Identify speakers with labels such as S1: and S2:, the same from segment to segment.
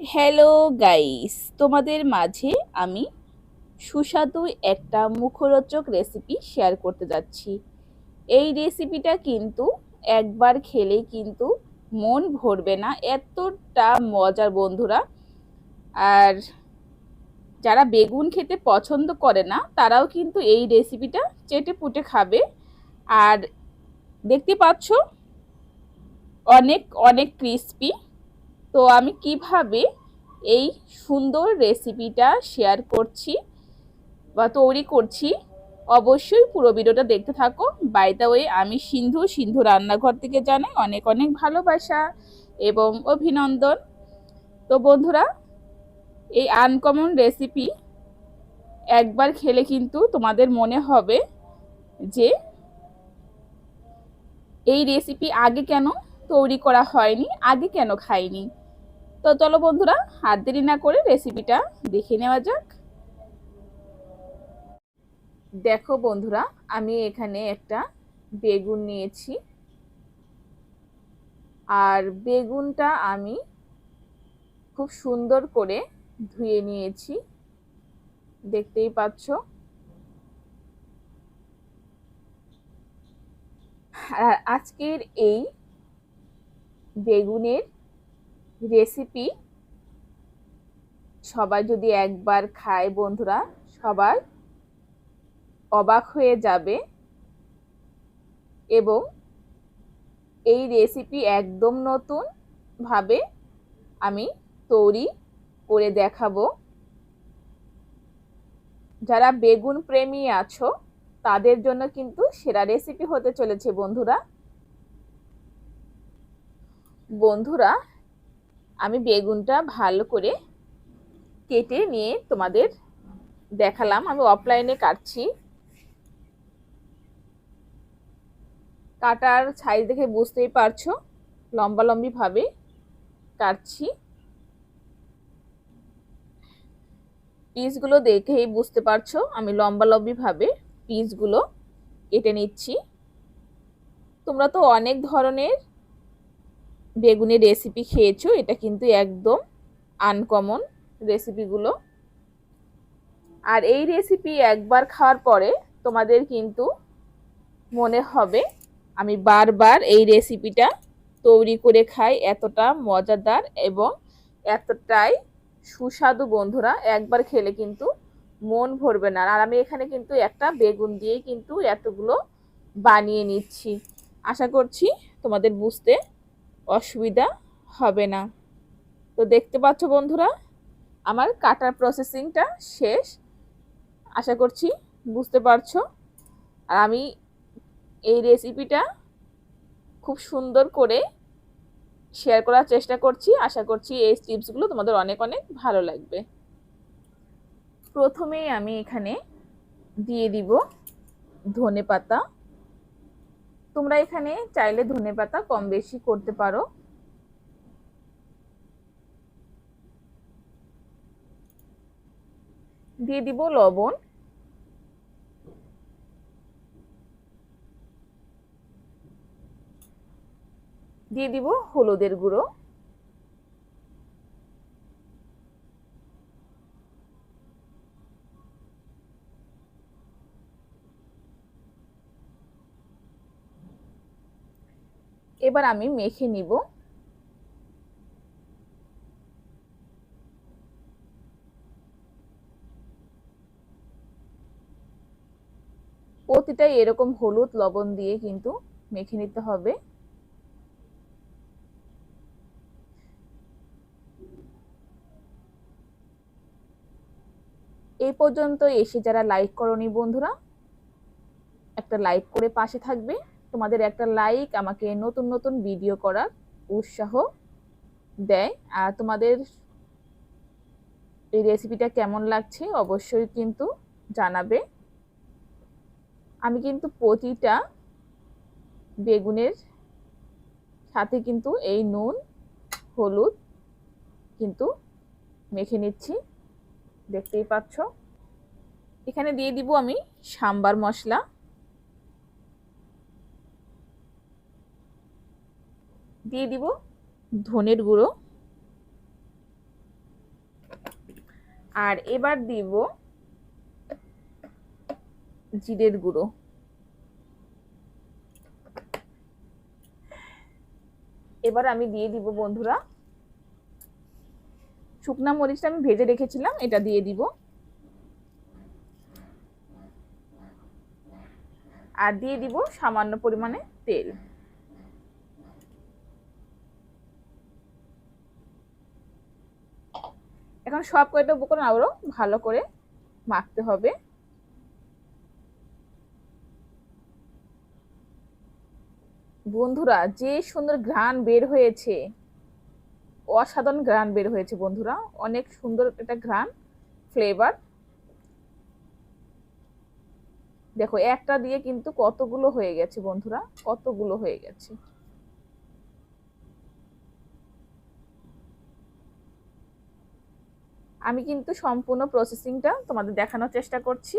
S1: Hello guys তোমাদের মাঝে আমি সুস্বাদু একটা মুখরোচক রেসিপি শেয়ার করতে যাচ্ছি। এই রেসিপিটা কিন্তু একবার খেলেই কিন্তু মন ভরবে না। এতটা মজার বন্ধুরা। আর যারা বেগুন খেতে পছন্দ করে না, তারাও কিন্তু এই রেসিপিটা চেটে পুটে খাবে। আর দেখতে পাচ্ছ, অনেক অনেক ক্রিস্পি তো আমি কীভাবে এই সুন্দর রেসিপিটা শেয়ার করছি বা তৈরি করছি, অবশ্যই পুরো ভিডিওটা দেখতে থাকো। বাই দ্য ওয়ে আমি সিন্ধু সিন্ধু রান্নাঘর থেকে জানাই অনেক অনেক ভালোবাসা এবং অভিনন্দন। তো বন্ধুরা, এই আনকমন রেসিপি একবার খেলে কিন্তু তোমাদের মনে হবে যে এই রেসিপি আগে কেন তৈরি করা হয়নি, আগে কেন খাইনি। তো চলো বন্ধুরা, হাত দেরি না করে রেসিপিটা দেখে নেওয়া যাক। দেখো বন্ধুরা, আমি এখানে একটা বেগুন নিয়েছি। আর বেগুনটা আমি খুব সুন্দর করে ধুয়ে নিয়েছি। দেখতেই পাচ্ছ। আর আজকের এই বেগুনের রেসিপি সবাই যদি একবার খায় বন্ধুরা সবাই অবাক হয়ে যাবে এবং এই রেসিপি একদম নতুন ভাবে আমি তৈরি করে দেখাবো। যারা বেগুন প্রেমী আছো, তাদের জন্য কিন্তু সেরা রেসিপি হতে চলেছে বন্ধুরা। বন্ধুরা আমি বেগুনটা ভালো করে কেটে নিয়ে তোমাদের দেখালাম। আমি অফলাইনে কাটছি। কাটার সাইজ দেখে বুঝতেই পারছ, লম্বা লম্বিভাবে কাটছি। পিসগুলো দেখেই বুঝতে পারছ, আমি লম্বা লম্বিভাবে পিসগুলো কেটে নিচ্ছি। তোমরা তো অনেক ধরনের বেগুনের রেসিপি খেয়েছো, এটা কিন্তু একদম আনকমন রেসিপিগুলো আর এই রেসিপি একবার খাওয়ার পরে তোমাদের কিন্তু মনে হবে, আমি বারবার এই রেসিপিটা তৈরি করে খাই, এতটা মজাদার এবং এতটাই সুস্বাদু বন্ধুরা। একবার খেলে কিন্তু মন ভরবে না। আর আমি এখানে কিন্তু একটা বেগুন দিয়েই কিন্তু এতগুলো বানিয়ে নিচ্ছি। আশা করছি তোমাদের বুঝতে অসুবিধা হবে না। তো দেখতে পাচ্ছ বন্ধুরা, আমার কাটার প্রসেসিংটা শেষ। আশা করছি বুঝতে পারছ। আর আমি এই রেসিপিটা খুব সুন্দর করে শেয়ার করার চেষ্টা করছি। আশা করছি এই টিপসগুলো তোমাদের অনেক অনেক ভালো লাগবে। প্রথমেই আমি এখানে দিয়ে দিব ধনে পাতা তোমরা এখানে চাইলে ধনে পাতা কম বেশি করতে পারো। দিয়ে দিব লবণ। দিয়ে দিব হলুদের গুঁড়ো। এবার আমি মেখে নিব। প্রতিটাই এরকম হলুদ, লবণ দিয়ে কিন্তু মেখে নিতে হবে। এই পর্যন্ত এসে যারা লাইক করনি বন্ধুরা, একটা লাইক করে পাশে থাকবে। তোমাদের একটা লাইক আমাকে নতুন নতুন ভিডিও করার উৎসাহ দেয়। আর তোমাদের এই রেসিপিটা কেমন লাগছে অবশ্যই কিন্তু জানাবে। আমি কিন্তু প্রতিটা বেগুনের সাথে কিন্তু এই নুন, হলুদ কিন্তু মেখে নিচ্ছি। দেখতেই পাচ্ছ? এখানে দিয়ে দিব আমি সাম্বার মশলা। দিয়ে দিব ধনের গুঁড়ো। আর এবার দিব জিরের গুঁড়ো। এবার আমি দিয়ে দিব বন্ধুরা, শুকনা মরিচটা আমি ভেজে রেখেছিলাম, এটা দিয়ে দিব। আর দিয়ে দিব সামান্য পরিমাণে তেল। এখন সব কয়টা উপকরণ আরও ভালো করে মাখতে হবে। বন্ধুরা, যে সুন্দর ঘ্রাণ বের হয়েছে, অসাধারণ ঘ্রাণ বের হয়েছে বন্ধুরা, অনেক সুন্দর একটা ঘ্রাণ ফ্লেভার দেখো, একটা দিয়ে কিন্তু কতগুলো হয়ে গেছে বন্ধুরা, কতগুলো হয়ে গেছে। আমি কিন্তু সম্পূর্ণ প্রসেসিংটা তোমাদের দেখানোর চেষ্টা করছি।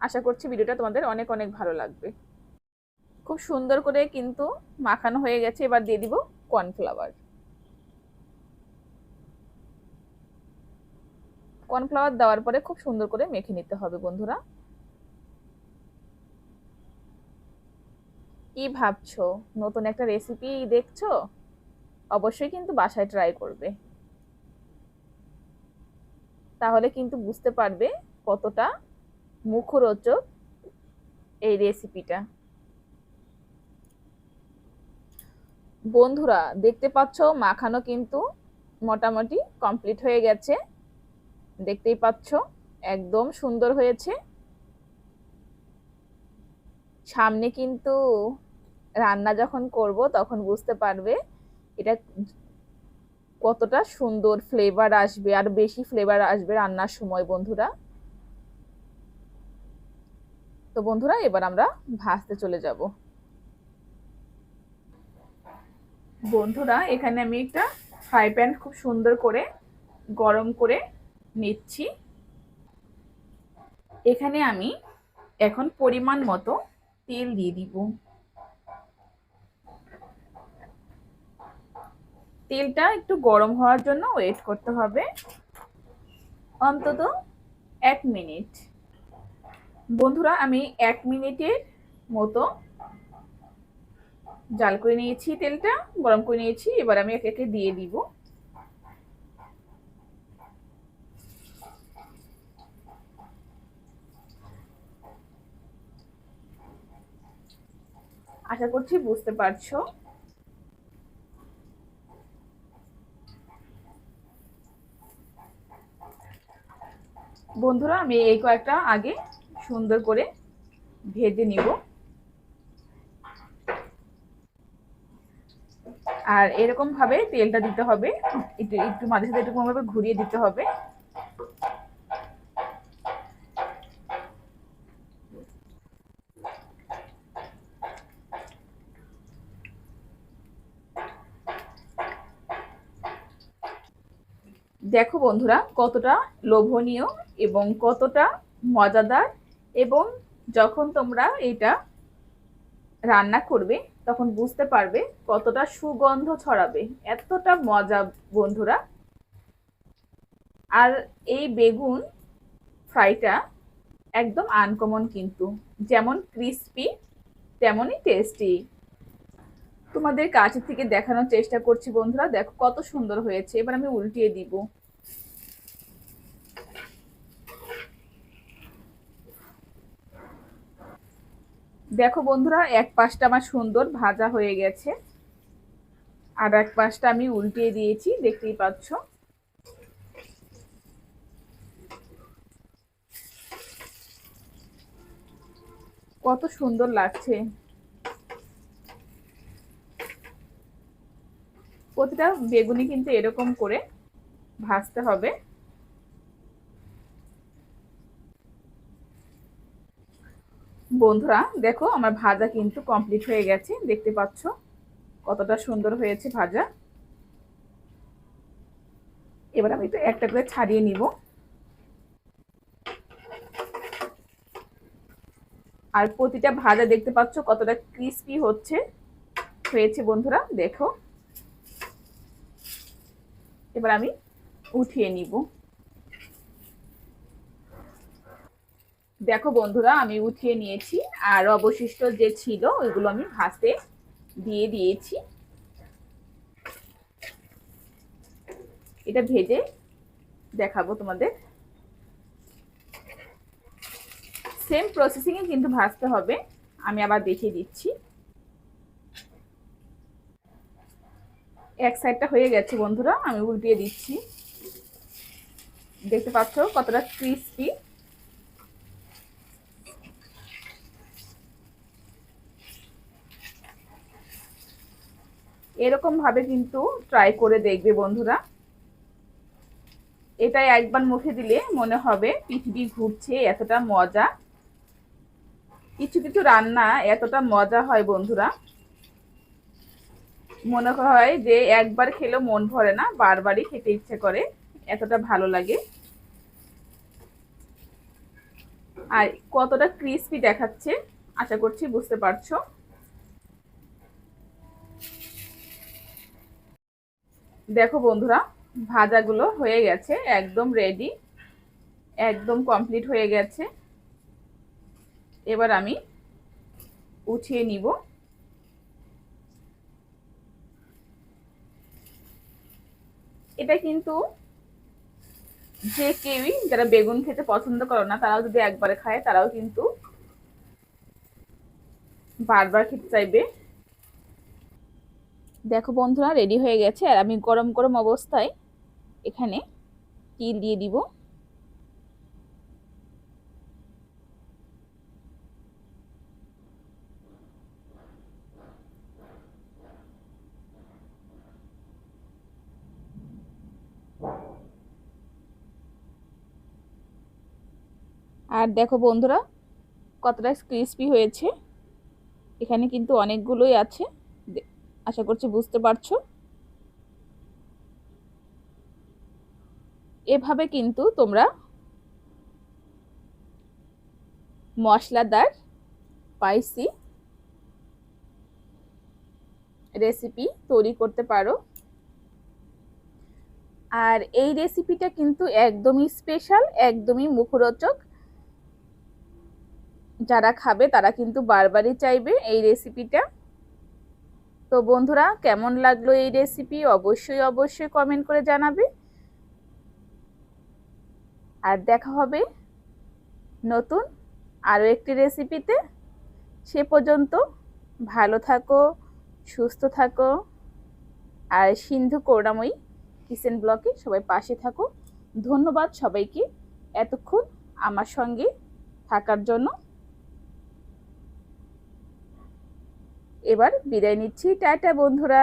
S1: আশা করছি ভিডিওটা তোমাদের অনেক অনেক ভালো লাগবে। খুব সুন্দর করে কিন্তু মাখানো হয়ে গেছে। এবার দিয়ে দিব কর্নফ্লাওয়ার কর্নফ্লাওয়ার দেওয়ার পরে খুব সুন্দর করে মেখে নিতে হবে বন্ধুরা। কি ভাবছ? নতুন একটা রেসিপি দেখছ? অবশ্যই কিন্তু বাসায় ট্রাই করবে। তাহলে কিন্তু বুঝতে পারবে কতটা মুখরোচক এই রেসিপিটা বন্ধুরা, দেখতে পাচ্ছ মাখানো কিন্তু মোটামুটি কমপ্লিট হয়ে গেছে। দেখতেই পাচ্ছ একদম সুন্দর হয়েছে। সামনে কিন্তু রান্না যখন করব তখন বুঝতে পারবে এটা কতটা সুন্দর ফ্লেভার আসবে আর বেশি ফ্লেভার আসবে রান্নার সময়, বন্ধুরা? তো বন্ধুরা, এবার আমরা ভাজতে চলে যাব। বন্ধুরা, এখানে আমি একটা ফ্রাই প্যান খুব সুন্দর করে গরম করে নিচ্ছি। এখানে আমি এখন পরিমাণ মতো তেল দিয়ে দিব। তেলটা একটু গরম হওয়ার জন্য ওয়েট করতে হবে। অন্তত এক মিনিট। বন্ধুরা, আমি এক মিনিটের মতো জাল করে নিয়েছি তেলটা, গরম করে নিয়েছি, এবার আমি একে একে দিয়ে দিব। আশা করছি বুঝতে পারছ। বন্ধুরা, আমি এই কয়েকটা আগে সুন্দর করে ভেজে নিব। আর এরকম ভাবে তেলটা দিতে হবে। একটু একটু মাঝে সাথে এরকম ভাবে ঘুরিয়ে দিতে হবে। দেখো বন্ধুরা, কতটা লোভনীয় এবং কতটা মজাদার এবং যখন তোমরা এটা রান্না করবে, তখন বুঝতে পারবে কতটা সুগন্ধ ছড়াবে, এতটা মজা বন্ধুরা। আর এই বেগুন ফ্রাইটা একদম আনকমন কিন্তু, যেমন ক্রিস্পি তেমনই টেস্টি তোমাদের কাছে থেকে দেখানোর চেষ্টা করছি বন্ধুরা, দেখো কত সুন্দর হয়েছে, এবার আমি উল্টিয়ে দিব। দেখো বন্ধুরা, এক পাশটা আমার সুন্দর ভাজা হয়ে গেছে। আর এক পাশটা আমি উল্টিয়ে দিয়েছি, দেখতেই পাচ্ছ। কত সুন্দর লাগছে। প্রতিটা বেগুনি কিন্তু এরকম করে ভাজতে হবে। বন্ধুরা, দেখো আমার ভাজা কিন্তু কমপ্লিট হয়ে গেছে। দেখতে পাচ্ছ কতটা সুন্দর হয়েছে ভাজা। এবার আমি একটু একটা করে ছাড়িয়ে নিব। আর প্রতিটা ভাজা দেখতে পাচ্ছ কতটা ক্রিস্পি হচ্ছে। হয়েছে বন্ধুরা, দেখো। এবার আমি উঠিয়ে নিব। দেখো বন্ধুরা, আমি উঠিয়ে নিয়েছি আর অবশিষ্ট যে ছিল ওইগুলো আমি ভাসতে দিয়ে দিয়েছি। এটা ভেজে দেখাবো তোমাদের। সেম প্রসেসিংয়ে কিন্তু ভাজতে হবে, আমি আবার দেখিয়ে দিচ্ছি। এক সাইডটা হয়ে গেছে বন্ধুরা, আমি উল্টিয়ে দিচ্ছি। দেখতে পাচ্ছ কতটা ক্রিস্পি এরকম ভাবে কিন্তু ট্রাই করে দেখবে বন্ধুরা। এটা একবার মুখে দিলে মনে হবে পৃথিবী ঘুরছে, এতটা মজা। কিছু কিছু রান্না এতটা মজা হয় বন্ধুরা। মনে হয় যে একবার খেলেও মন ভরে না, বারবারই খেতে ইচ্ছে করে, এতটা ভালো লাগে। আর কতটা ক্রিস্পি দেখাচ্ছে, আশা করছি বুঝতে পারছ। দেখো বন্ধুরা, ভাজাগুলো হয়ে গেছে একদম রেডি একদম কমপ্লিট হয়ে গেছে। এবার আমি উঠিয়ে নিব। এটা কিন্তু যে কেউই যারা বেগুন খেতে পছন্দ করো না, তারাও যদি একবারে খায়, তারাও কিন্তু বারবার খেতে চাইবে। দেখো বন্ধুরা রেডি হয়ে গেছে। আর আমি গরম গরম অবস্থায় এখানে তিল দিয়ে দিব। আর দেখো বন্ধুরা, কতটা ক্রিস্পি হয়েছে। এখানে কিন্তু অনেকগুলোই আছে। আশা করছি বুঝতে পারছ? এভাবে কিন্তু তোমরা মশলাদার স্পাইসি রেসিপি তৈরি করতে পারো। আর এই রেসিপিটা কিন্তু একদমই স্পেশাল একদমই মুখরোচক। যারা খাবে তারা কিন্তু বারবারই চাইবে এই রেসিপিটা তো বন্ধুরা, কেমন লাগল এই রেসিপি অবশ্যই অবশ্যই কমেন্ট করে জানাবে। আর দেখা হবে নতুন আরও একটি রেসিপিতে সে পর্যন্ত ভালো থাকো, সুস্থ থাকো। আর সিন্ধু করুণাময়ী কিচেন ব্লকে সবাই পাশে থাকো। ধন্যবাদ সবাইকে এতক্ষণ আমার সঙ্গে থাকার জন্য। এবার বিদায় নিচ্ছি। টাটা বন্ধুরা।